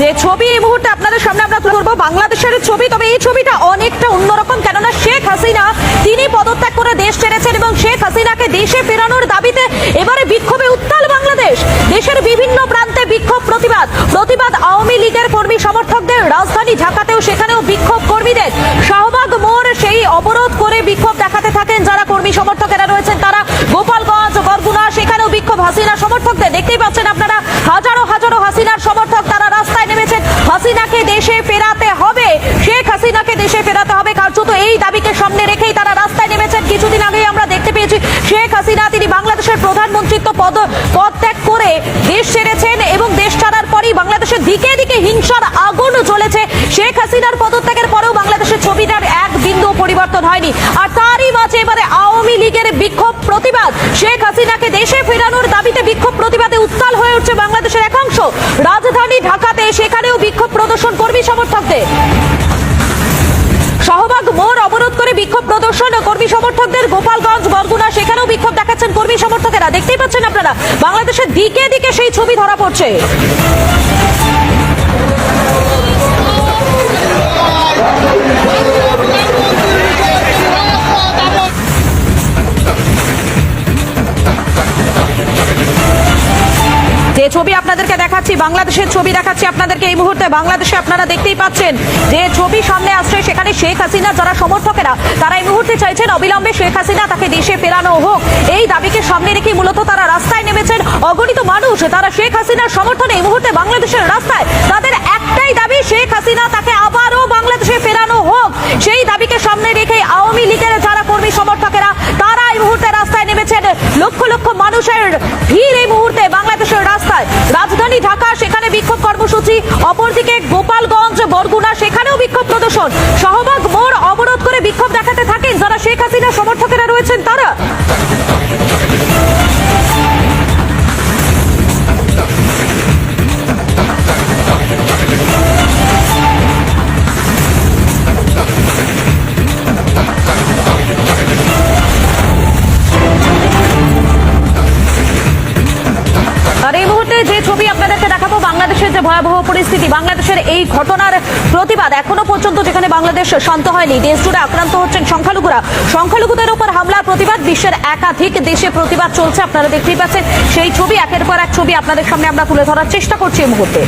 যে ছবি এই মুহূর্তে আপনাদের সামনে আমরা তুলে ধরবো, বাংলাদেশের ছবি। তবে এই ছবিটা অনেকটা অন্যরকম কেননা শেখ হাসিনা, তিনি পদত্যাগ করে দেশ ছেড়েছেন এবং শেখ হাসিনাকে দেশে ফেরানোর দাবিতে এবারে বিক্ষোভে উত্তাল বাংলাদেশ। দেশের বিভিন্ন প্রান্তে বিক্ষোভ প্রতিবাদ। প্রতিবাদ আওয়ামী লীগের কর্মী সমর্থকদের। রাজধানী ঢাকাতেও সেখানেও বিক্ষোভ কর্মীদের। শাহবাগ মোড় সেই অবরোধ করে বিক্ষোভ দেখাতে থাকেন যারা কর্মী সমর্থকেরা রয়েছেন তারা। গোপালগঞ্জ, বরগুনা, সেখানেও বিক্ষোভ। হাসিনা সমর্থকদের দেখতেই পাচ্ছেন দেশে ফেরাতে হবে। শেখ হাসিনাকে দেশে ফেরাতে হবে। কার্যত এই দাবিকে সামনে রেখেই তারা রাস্তায় নেমেছেন। কিছুদিন আগেই আমরা দেখতে পেয়েছি, শেখ হাসিনা তিনি বাংলাদেশের প্রধানমন্ত্রিত্ব পদ, পদত্যাগ করে দেশ ছেড়েছেন এবং দেশ ছাড়ার পরই বাংলাদেশের দিকে দিকে হিংসার আগুন জ্বলেছে। শেখ হাসিনার পদত্যাগের পরেও বাংলাদেশের ছবিটার এক বিন্দু পরিবর্তন হয়নি। আর তারই মাঝে এবারে আওয়ামী লীগের বিক্ষোভ প্রতিবাদ। শেখ হাসিনাকে দেশে ফেরানোর দাবিতে বিক্ষোভ প্রতিবাদে উত্তাল হয়ে উঠছে বাংলাদেশের একাংশ। রাজধানী ঢাকাতে সেখানেও বিক্ষোভ প্রদর্শন কর্মী সমর্থকদের গোপালগঞ্জ, বরগুনা, সেখানেও বিক্ষোভ দেখাচ্ছেন কর্মী সমর্থকেরা। দেখতেই পাচ্ছেন আপনারা, বাংলাদেশের দিকে দিকে সেই ছবি ধরা পড়ছে। যে ছবি আপনাদেরকে দেখাচ্ছি, বাংলাদেশের ছবি দেখাচ্ছি আপনাদেরকে এই মুহূর্তে। বাংলাদেশে আপনারা দেখতেই পাচ্ছেন যে ছবি সামনে আসছে সেখানে শেখ হাসিনা, যারা সমর্থকেরা, তারা এই মুহূর্তে চাইছেন অবিলম্বে শেখ হাসিনা তাকে দেশে ফেরানো হোক। এই দাবিকে সামনে রেখে মূলত তারা রাস্তায় নেমেছেন অগণিত মানুষ। তারা শেখ হাসিনার সমর্থনে এই মুহূর্তে বাংলাদেশের রাস্তায় তাদের একটাই দাবি, শেখ হাসিনা তাকে আবারও বাংলাদেশে ফেরানো হোক। সেই দাবিকে সামনে রেখে আওয়ামী লীগের যারা কর্মী সমর্থকেরা, তারা এই মুহূর্তে রাস্তায় নেমেছেন। লক্ষ লক্ষ মানুষের অপরদিকে গোপালগঞ্জ, বরগুনা, সেখানেও বিক্ষোভ প্রদর্শন। সহবাগ মোড় অবরোধ করে বিক্ষোভ দেখাতে থাকেন যারা শেখ হাসিনা সমর্থকেরা রয়েছেন তারা। বাংলাদেশের ভয়াবহ পরিস্থিতি। বাংলাদেশের এই ঘটনার প্রতিবাদ এখনও পর্যন্ত যেখানে বাংলাদেশ শান্ত হয়নি। দেশ জুড়ে আক্রান্ত হচ্ছেন সংখ্যালঘুরা। সংখ্যালঘুদের উপর হামলার প্রতিবাদ, বিশ্বের একাধিক দেশে প্রতিবাদ চলছে। আপনারা দেখতেই পাচ্ছেন সেই ছবি, একের পর এক ছবি আপনাদের সামনে আমরা তুলে ধরার চেষ্টা করছি এই মুহূর্তে।